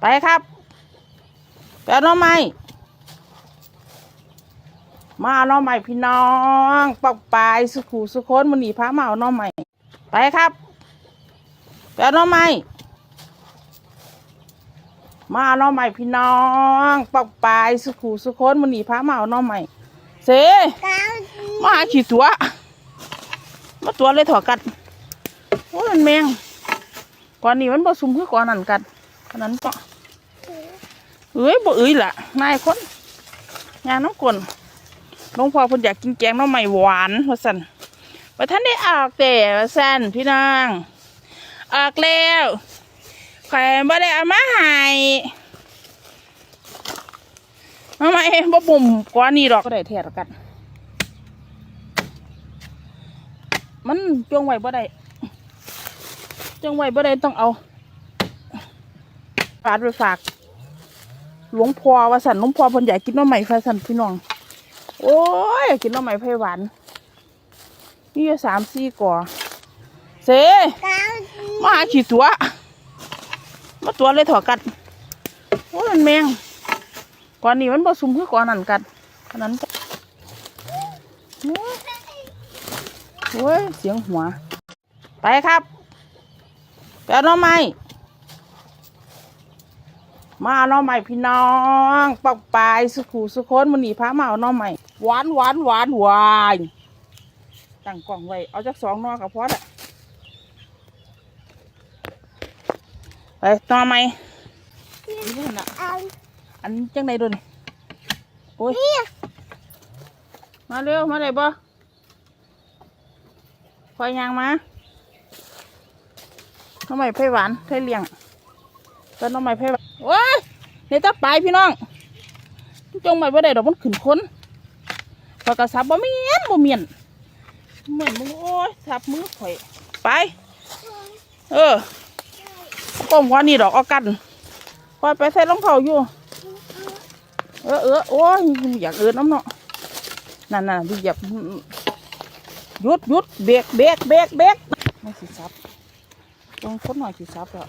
ไปครับไปเอาหน้องไม้มาหน้องไม้พี่น้องปอกปลายสุขูสุคนมันหนีพระมาเอาหน้องไม้ไปครับไปเอาหน้องไม้มาหน้องไม้พี่น้องปอกปลายสุขูสุคนมันหนีพระมาเอาหน้องไม้เสมาหาขี่ตัวมาตัวเลยถอกัดโอ้ยมันแมงก่อนนี้มันบ่ซุ่มคือก่อนนั้นกัดอันนั้นก็ เอ้ยบ่เอ้ยล่ะนายคนงานน้องกลนหลวงพ่อเพิ่นอยากกินแกงน้องใหม่หวานว่าสันว่าท่านได้ออกแต่ว่าสันพี่นางออกแล้วข่อยบ่ได้เอามาให้ทำไมบ่ปุ่มกว่านี้ดอกก็ได้แท้ละกัน มันจงไว้บ่ได้จงไว้บ่ได้ต้องเอาฝาดไปฝาก หลวงพ่อว่าสันหลวงพ่อเพิ่นอยากกินน้ำใหม่ไฟสันพี่น้อง โอ้ยอยากกินน้ำใหม่ไฟหวานนี่อยู่สามสี่ก่อเสมาหาขี่ตัวมาตัวเลยถอกัดโอ้ยมันแมงก่อนนี้มันบ่ซุ่มคือก่อนนั้นกัดอันนั้นโอ้ยโอ้ยเสียงหัว ไปครับไปเอาหน้องไม้ มาหน้องไม้พี่น้องปอกปลายสุขูสุคนมันหนีพระมาเอาหน้องไม้หวานหวานหวานหวานตั้งกล่องไว้เอาจักสองหนอกับพอละไปหน้องไม้นี่นะอันจังไหนดูนี่โอ้ยมาเร็วมาเลยบ่คอยยางมาน้องใหม่ไผ่หวานไผ่เลี้ยง ต้นน้องใหม่ไผ่หวานโอ้ยนี่ยวตาไปพี่น้องจงใหม่บ่ได้ดอกมันขึ้นคนพอกระซับบ่เมียนบ่เมียนเหมือนมึงโอ้ยทับมือข่อย ไป เออก้มว่านี่ดอกเอากันคอยไปใส่รองเท้าอยู่ เออเออโอ้ยอยากเอินน้ำเนาะนั่นน่ะดูหยียบยุดยุดเบรกเบรกเบรกเบรกไม่สิซับลองคนหน่อยสิซับแล้ว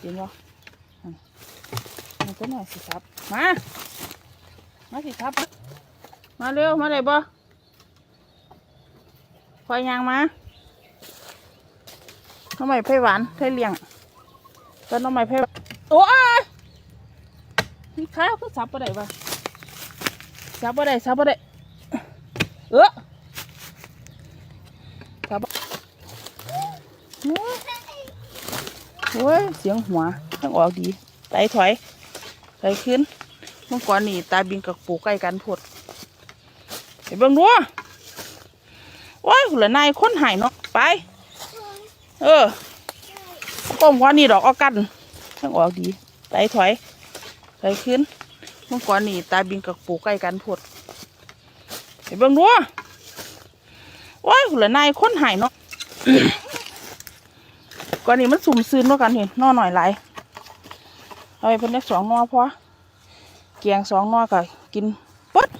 เห็นปะมันก็หน่อยสิซับ มา มาสิซับ มาเร็ว มาเลยบ่คอยยางมาน้องใหม่ไผ่หวานไผ่เลี้ยงต้นน้องใหม่ไผ่โอ้ยนี่ข้าวก็ซับปะได้ปะซับปะได้ซับปะได้เออ ครับ โอ้ยเสียงหัวต้องออกดีไตถอยไตขึ้นเมื่อก่อนนี่ตาบินกับปูใกล้กันพดไปเบิ่งดูโอ้ยหุ่นละนายค้นหายเนาะไป เออก้มกว่านี่ดอกเอากันต้องออกดีไตถอยไตขึ้นเมื่อก่อนนี่ตาบินกับปูใกล้กันพดไปเบิ่งดูโอ้ยหุ่นละนายค้นหายเนาะ ก่อนนี้มันสุ่มซึนเนาะกันเห็นนอหน่อยไหลเอาไปเพิ่นได้สองนอพอเกียงสองนอก็กินปึ๊ด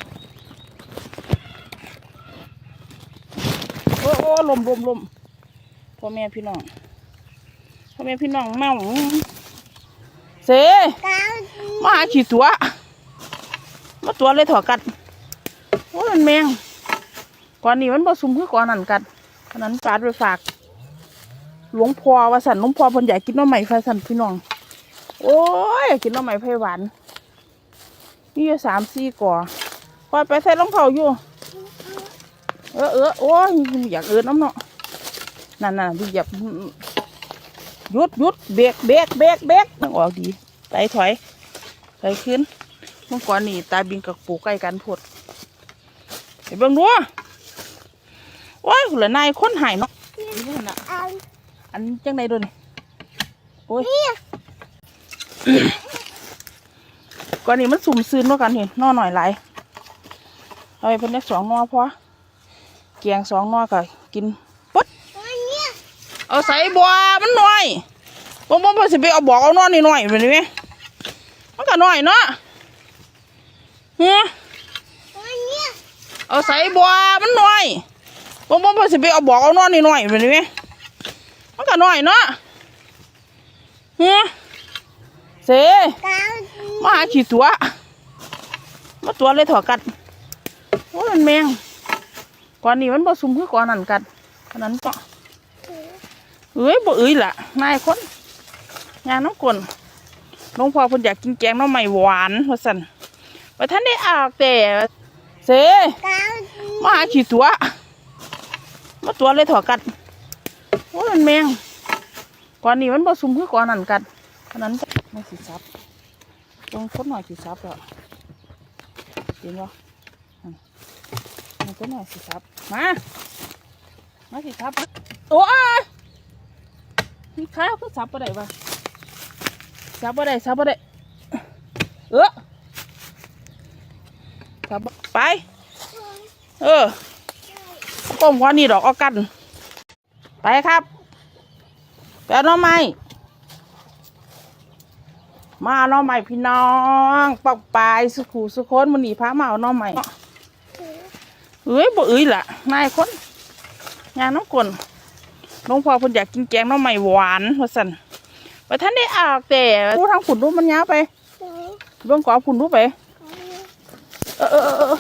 โอ้โอ้ลมลมลมพ่อแม่พี่น้องพ่อแม่พี่น้องเมาเสมาหาขี่ตัวมาตัวเลยถอกัดโอ้มันแมงก่อนนี้มันบ่ซุ่มคือก่อนนั้นกันอันนั้นฝาดไปฝาก หลวงพ่อว่าสันหลวงพ่อเพิ่นอยากกินหน้ำใหม่ไฟสันพี่น้อง โอ้ยอยากกินหน้ำใหม่ไฟหวานนี่อยู่สามสี่ก่อคอยไปใส่รองเท้าอยู่ เออเออโอ้ยอยากเอินน้ำเนาะนั่นน่ะดูเหยียบหยุดหยุดเบรกเบรกเบรกเบรกต้องออกดีไตถอยไตขึ้นเมื่อก่อนนี่ตาบินกับปูใกล้กันพดไปเบิ่งดูโอ้ยหุ่นละนายคนหายเนาะนี่น่ะ อันจังไดดูนี่โอ้ยก่อนนี้มันสุ่มซึนเนาะกันเห็นนอหน่อยหลายเอาไปเพิ่นได้สองนอพอเกียงสองนอก็กินปึ๊ดเอาใส่บัวมันหน่อยบ่บ่บ่สิไปเอาบอกเอานอนนี่หน่อยไปนี่ไหมมันก็หน่อยเนาะเฮ้ยเอาใส่บัวมันหน่อยบ่บ่บ่สิไปเอาบอกเอานอนนี่หน่อยไปนี่แม่ มันก็หน่อยเนาะเฮ้ยเสมาหาขี่ตัวมาตัวเลยถอกัดโอ้ยมันแมงก่อนนี้มันบ่ซุ่มคือก่อนนั่นกัดอันนั้นก็เอ้ยบ่เอ้ยล่ะนายคนงานน้ำกลนหลวงพ่อเพิ่นอยากกินแกงหน้ำใหม่หวานว่าซั่นว่าท่านได้ออกแต่เสมาหาขี่ตัวมาตัวเลยถอกัด โอ้ยมันแมงก่อนนี้มันบ่ซุ่มคือก่อนนั่นกัดอันนั้นไม่สิซับลงคนหน่อยสิซับแล้วเห็นบ่มันก็หน่อยสิครับมามาสิครับมาโอ้ยมีข้าวก็สับปะได้ปะสับปะได้สับปะได้เออสับไป เออก้มกว่านี่ดอกเอากัน ไปครับแปลน้องไม้มาน้องใหม่พี่น้องปอกปลายสุขูสุคนมันหนีพระมาเอาน้องใหม่เอ้ยบ่เอ้ยล่ะนายคนงานน้ำกลนหลวงพ่อเพิ่นอยากกินแกงน้องใหม่หวานว่าสันว่าท่านได้ออกแต่ผู้ทางผุนรูปมันยาวไปเบื้องขวาผุนรูปไปเออเออเออ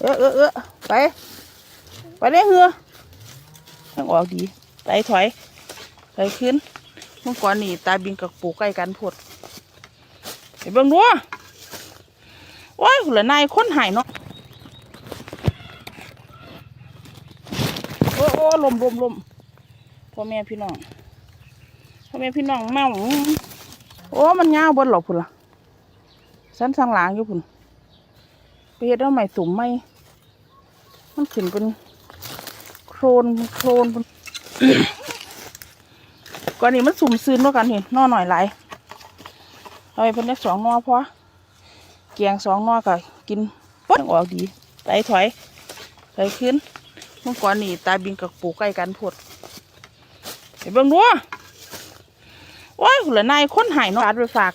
เออเออเออไปไปได้เหือ ทางออกดีไปถอยไปขึ้นเมื่อก่อนนี่ตาบินกับปูใกล้กันพดไปเบิ่งดูโอ้ยหุ่นละนายค้นหายเนาะโอ้โอ้ลมลมลมพ่อแม่พี่น้องพ่อแม่พี่น้องเมาโอ้มันยาวบนหรอพุ่นล่ะสันสังหลางอยู่พุ่นไปเฮ็ดเอาใหม่สุ่มไม่มันขึ้นเป็น โครนโครนก่อนนี้มันสุ่มซึนด้วยกันเห็นนอหน่อยไหลเอาไปเพิ่นได้สองนอพอเกียงสองนอก็กินปุ๊บออกดีไตถอยไปขึ้นเมื่อก่อนนี่ตาบินกับปูใกล้กันพดไปเบิ่งดูโอ้ยหุ่นละนายคนหายนอาดไปฝาก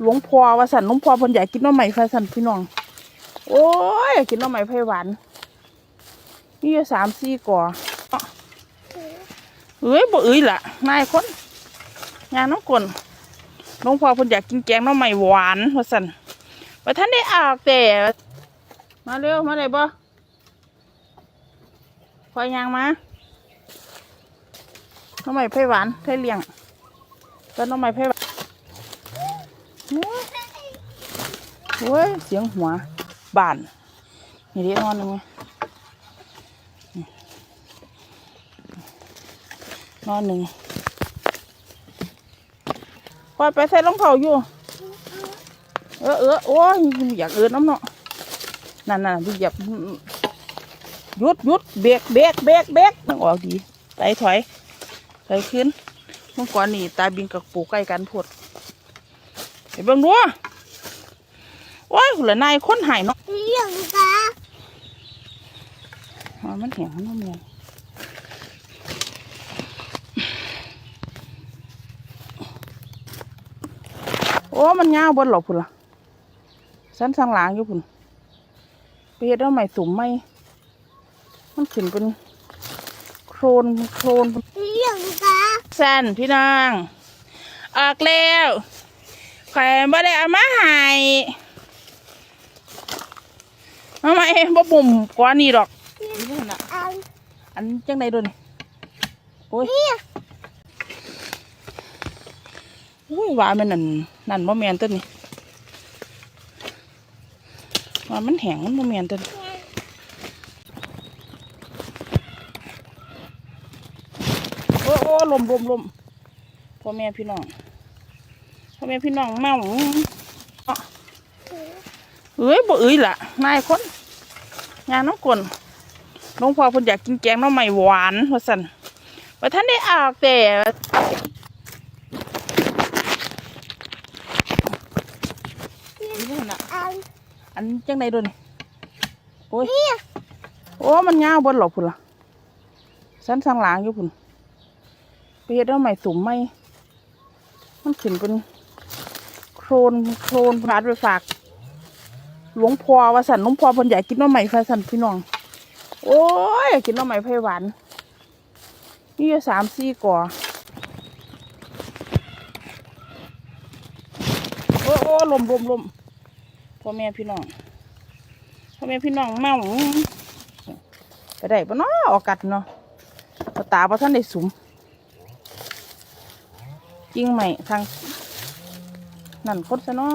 หลวงพ่อว่าสันหลวงพ่อเพิ่นอยากกินน้ำใหม่ไฟสันพี่น้อง โอ้ยอยากกินน้ำใหม่ไฟหวาน นี่สามสี่ก่อเอ้ยบ่เอ้ยล่ะนายคนงานน้ำกลนหลวงพ่อเพิ่นอยากกินแกงน้ำใหม่หวานว่าสันว่าท่านได้ออกแต่มาเร็วมาเลยบ่คอยยางมาน้ำใหม่ไผ่หวานไผ่เลี้ยงก็น้ำใหม่ไผ่หวานโอ้ยเสียงหัวบานนี่เรียกนอนหนึ่งไหมนี่ นอนหนึ่งปล่อยไปใส่รองเท้าอยู่ เออเออโอ้ยอยากเอินน้ำเนาะนั่นน่ะดูเหยียบหยุดหยุดเบรกเบรกเบรกเบรกต้องออกดีไตถอยไปขึ้นเมื่อก่อนนี่ตาบินกับปูใกล้กันพดไปเบิ่งดูโอ้ยหุ่นละนายคนหายเนาะอ๋อมันแห้งมันน้ำมั โอ้มันยาวเบนหรอพุ่นล่ะสันสังหลางอยู่พุ่นไปเฮ็ดเอาใหม่สุ่มไม่มันขึ้นเป็นโครนโครนแซนพี่นางออกแล้วใครบ่ได้เอามาให้เอามาเองบ่บุ่มกว่านี้ดอกนี่น่ะอันจังไดโดนโอ้ย อุ้ยว่ามันนั่นนั่นบ่แมนตัวนี้ว่ามันแห้งมันบ่แมนตัวนี้โอ้โอ้ลมลมลมพ่อแม่พี่น้องพ่อแม่พี่น้องเมาเอ้ยบ่เอ้ยล่ะนายคนงานน้ำกลนหลวงพ่อเพิ่นอยากกินแกงน้ำใหม่หวานว่าสันว่าท่านได้ออกแต่ นี่น่ะอัน จังไดโดนโอ้ยโอ้มันยาวเบนหรอพุ่นล่ะสันสังหลางอยู่พุ่นไปเฮ็ดเอาใหม่สุ่มไม่มันขึ้นเป็นโครนโครนพาดไปฝาก หลวงพ่อว่าสันหลวงพ่อเพิ่นอยากกินหน้ำใหม่ไฟสันพี่น้อง โอ้ยอยากกินหน้ำใหม่ไฟหวานนี่อยู่สามสี่ก่อลมลมลม พ่อแม่พี่น้องพ่อแม่พี่น้องเมาไปได้ปะเนาะออกกัดเนาะตาพระท่านได้สุมจริงไหมทางนั่นคดซะเนาะ